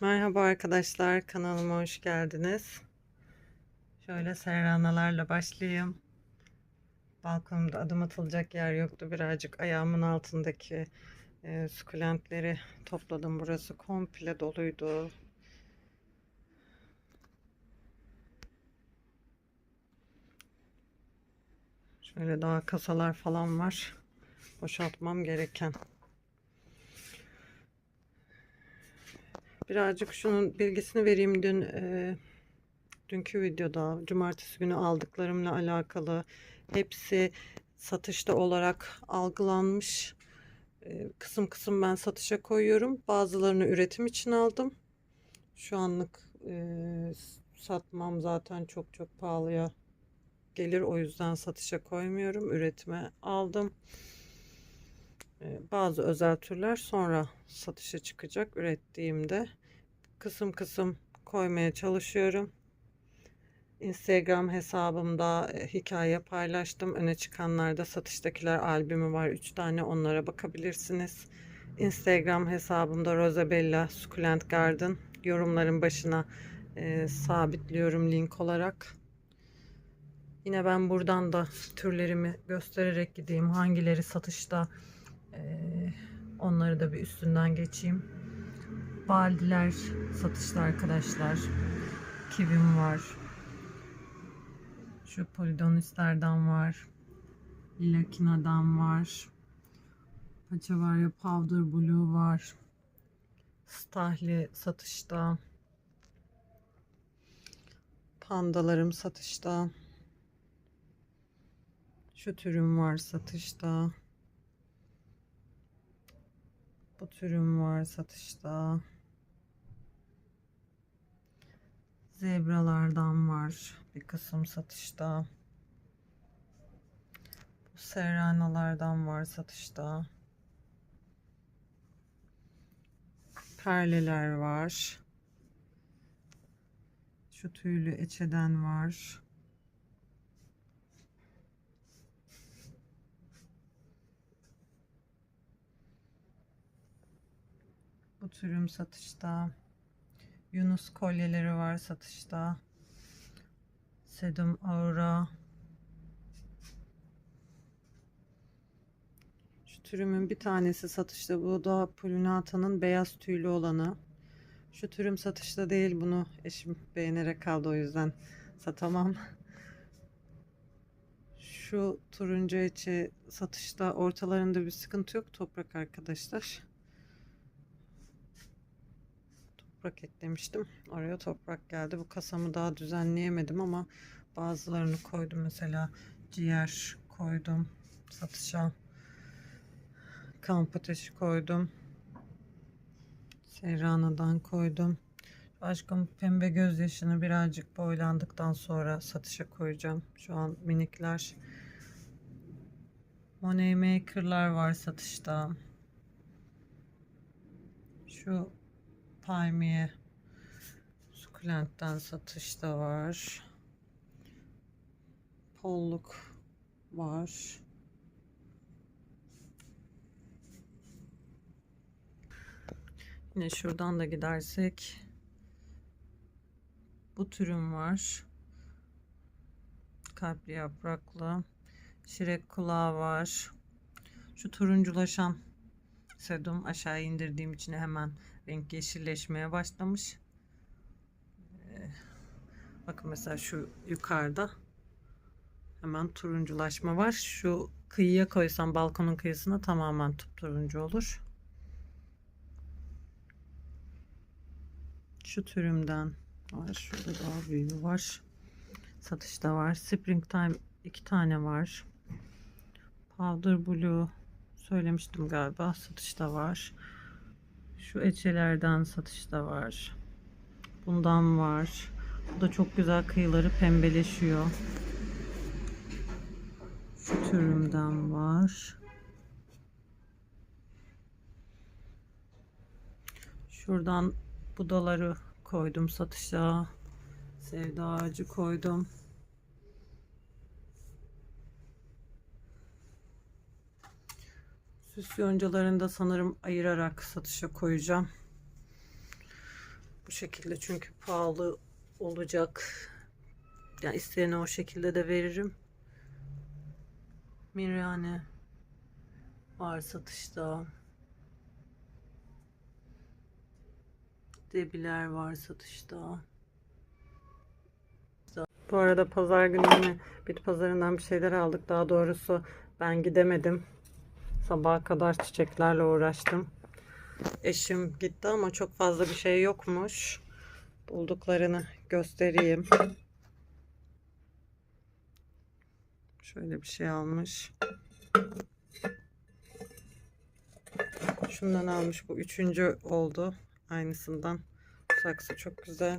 Merhaba arkadaşlar, kanalıma hoş geldiniz. Şöyle serranalarla başlayayım. Balkonumda adım atılacak yer yoktu. Birazcık ayağımın altındaki e, sukulentleri topladım. Burası komple doluydu. Şöyle daha kasalar falan var. Boşaltmam gereken. Birazcık şunun bilgisini vereyim. Dün e, dünkü videoda cumartesi günü aldıklarımla alakalı hepsi satışta olarak algılanmış. E, kısım kısım ben satışa koyuyorum. Bazılarını üretim için aldım. Şu anlık e, satmam zaten çok çok pahalıya gelir. O yüzden satışa koymuyorum. Üretime aldım. Ee, Bazı özel türler sonra satışa çıkacak ürettiğimde. Kısım kısım koymaya çalışıyorum. Instagram hesabımda e, hikaye paylaştım. Öne çıkanlarda satıştakiler albümü var. 3 tane onlara bakabilirsiniz. Instagram hesabımda Rosabella Succulent Garden. Yorumların başına e, sabitliyorum link olarak. Yine ben buradan da türlerimi göstererek gideyim. Hangileri satışta ee, onları da bir üstünden geçeyim. Baldiler satışta arkadaşlar. Kivim var. Şu Polidonistlerden var. Lakina'dan var. Paçavarya Powder Blue var. Stahli satışta. Pandalarım satışta. Şu türüm var satışta. Bu türüm var satışta. Zebralardan var bir kısım satışta. Bu serranalardan var satışta. Perleler var. Şu tüylü eçeden var. Bu türüm satışta. Yunus kolyeleri var satışta. Sedum Aura. Şu türümün bir tanesi satışta. Bu da Pulinata'nın beyaz tüylü olanı. Şu türüm satışta değil. Bunu eşim beğenerek aldı o yüzden satamam. Şu turuncu içi satışta ortalarında bir sıkıntı yok. Toprak arkadaşlar. Toprak eklemiştim. Oraya toprak geldi. Bu kasamı daha düzenleyemedim ama bazılarını koydum. Mesela ciğer koydum satışa. Kamp ateşi koydum. Serrana'dan koydum. Aşkım pembe gözyaşını birazcık boylandıktan sonra satışa koyacağım. Şu an minikler. Money Maker'lar var satışta. Şu palmiye sukulentten satışta var. Polluk var. Yine şuradan da gidersek bu türüm var. Kalpli yapraklı. Şirek kulağı var. Şu turunculaşan sedum aşağı indirdiğim için hemen renk yeşilleşmeye başlamış. Ee, bakın mesela şu yukarıda hemen turunculaşma var. Şu kıyıya koysam balkonun kıyısına tamamen turuncu olur. Şu türümden var. Şurada daha büyüğü var. Satışta var. Springtime iki tane var. Powder Blue söylemiştim galiba. Satışta var. Şu eçelerden satışta var. Bundan var. Bu da çok güzel kıyıları pembeleşiyor. Şu türümden var. Şuradan budaları koydum satışa. Sevda ağacı koydum. Süs yoncalarını da sanırım ayırarak satışa koyacağım. Bu şekilde çünkü pahalı olacak. Yani isteyene o şekilde de veririm. Miryane var satışta. Debiler var satışta. Bu arada pazar günü bit pazarından bir şeyler aldık. Daha doğrusu ben gidemedim. Sabaha kadar çiçeklerle uğraştım. Eşim gitti ama çok fazla bir şey yokmuş. Bulduklarını göstereyim. Şöyle bir şey almış. Şundan almış. Bu üçüncü oldu. Aynısından. Saksı çok güzel.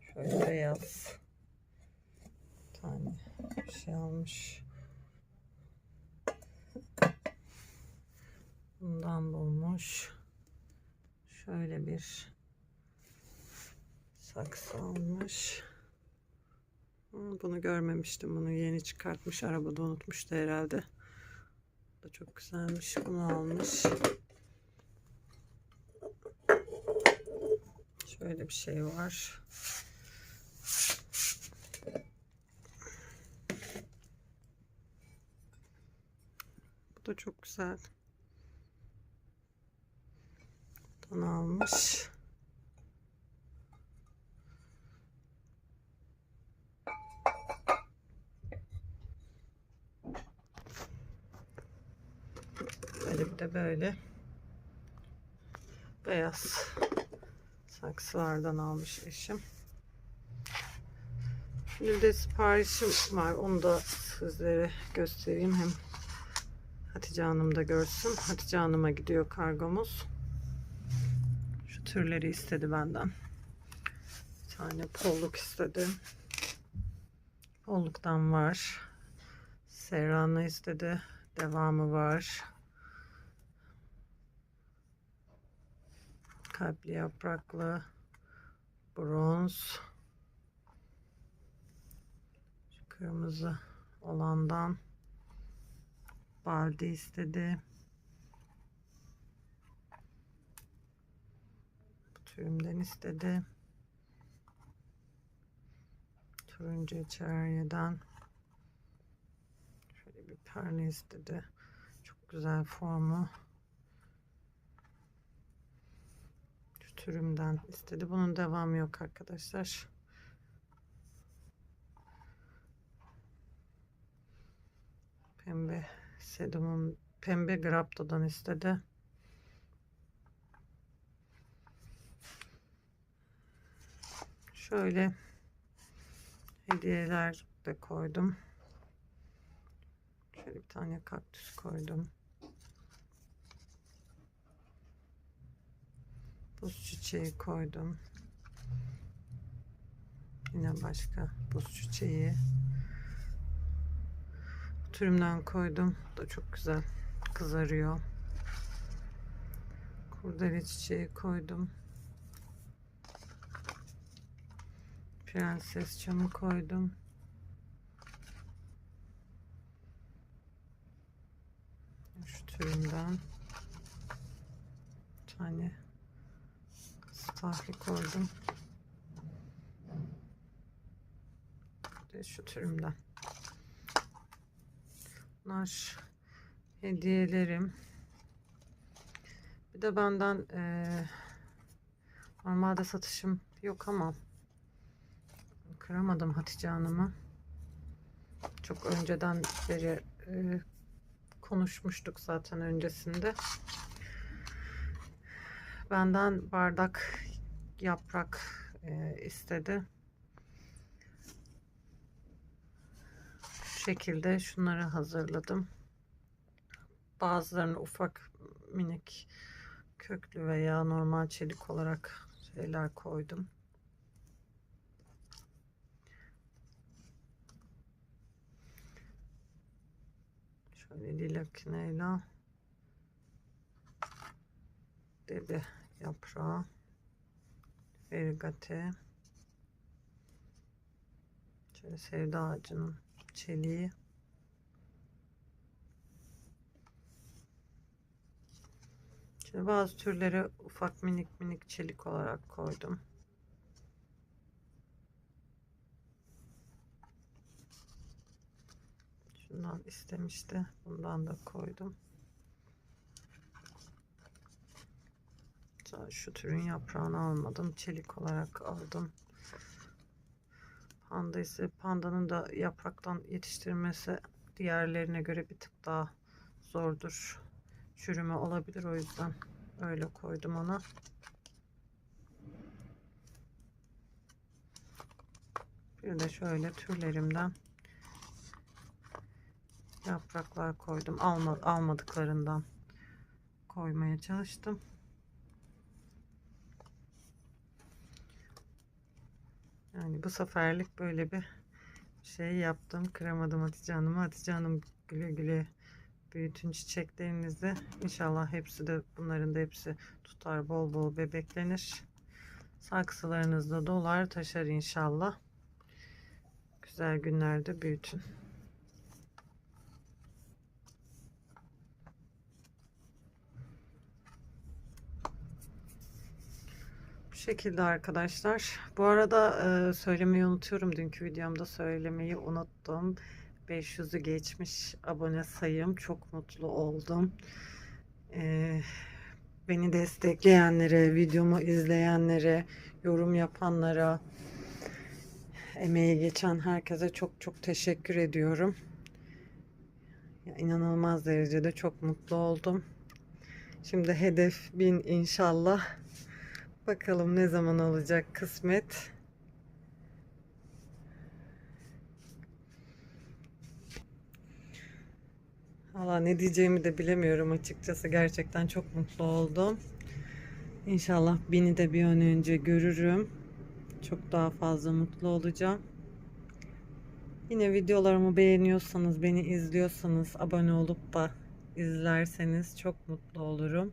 Şöyle beyaz. Bir tane bir şey almış. Bundan bulmuş. Şöyle bir saksı almış. Bunu görmemiştim. Bunu yeni çıkartmış. Arabada unutmuştu herhalde. Bu da çok güzelmiş. Bunu almış. Şöyle bir şey var. Bu da çok güzel. Bundan almış. Böyle bir de böyle beyaz saksılardan almış eşim. Şimdi de siparişim var. Onu da sizlere göstereyim. Hem Hatice Hanım da görsün. Hatice Hanım'a gidiyor kargomuz. Türleri istedi benden. Bir tane polluk istedi. Polluktan var. Serrano istedi. Devamı var. Kalpli yapraklı. Bronz. Şu kırmızı olandan. Baldi istedi. Bu türümden istedi. Turuncu içeriyeden. Şöyle bir perle istedi. Çok güzel formu. Şu türümden istedi. Bunun devamı yok arkadaşlar. Pembe sedumum pembe graptodan istedi. Şöyle hediyeler de koydum. Şöyle bir tane kaktüs koydum. Buz çiçeği koydum. Yine başka buz çiçeği. Türümden koydum. Bu da çok güzel kızarıyor. Kurdele çiçeği koydum. Prenses çamı koydum. Şu türünden bir tane stahli koydum. De şu türümden. Bunlar hediyelerim. Bir de benden eee, normalde satışım yok ama kıramadım Hatice Hanım'ı. Çok önceden beri eee, konuşmuştuk zaten öncesinde. Benden bardak yaprak eee, istedi. Şu şekilde şunları hazırladım. Bazılarını ufak minik köklü veya normal çelik olarak şeyler koydum. Şöyle lilakineyla dede yaprağı. Verigate şöyle sevda ağacının çeliği. Şimdi bazı türleri ufak minik minik çelik olarak koydum. Şundan istemişti. Bundan da koydum. Şu türün yaprağını almadım. Çelik olarak aldım. Panda ise pandanın da yapraktan yetiştirmesi diğerlerine göre bir tık daha zordur. Çürüme olabilir o yüzden öyle koydum ona. Bir de şöyle türlerimden yapraklar koydum. Alma, almadıklarından koymaya çalıştım. Yani bu seferlik böyle bir şey yaptım. Kıramadım Hatice Hanım'ı. Hatice Hanım güle güle büyütün çiçeklerinizi. İnşallah hepsi de bunların da hepsi tutar bol bol bebeklenir. Saksılarınızda dolar taşar inşallah. Güzel günlerde büyütün. Şekilde arkadaşlar. Bu arada e, söylemeyi unutuyorum. Dünkü videomda söylemeyi unuttum. 500'ü geçmiş abone sayım. Çok mutlu oldum. E, beni destekleyenlere, videomu izleyenlere, yorum yapanlara, emeği geçen herkese çok çok teşekkür ediyorum. Ya, inanılmaz derecede çok mutlu oldum. Şimdi hedef 1000 inşallah. Bakalım ne zaman olacak kısmet. Valla ne diyeceğimi de bilemiyorum açıkçası. Gerçekten çok mutlu oldum. İnşallah beni de bir an önce görürüm. Çok daha fazla mutlu olacağım. Yine videolarımı beğeniyorsanız, beni izliyorsanız, abone olup da izlerseniz çok mutlu olurum.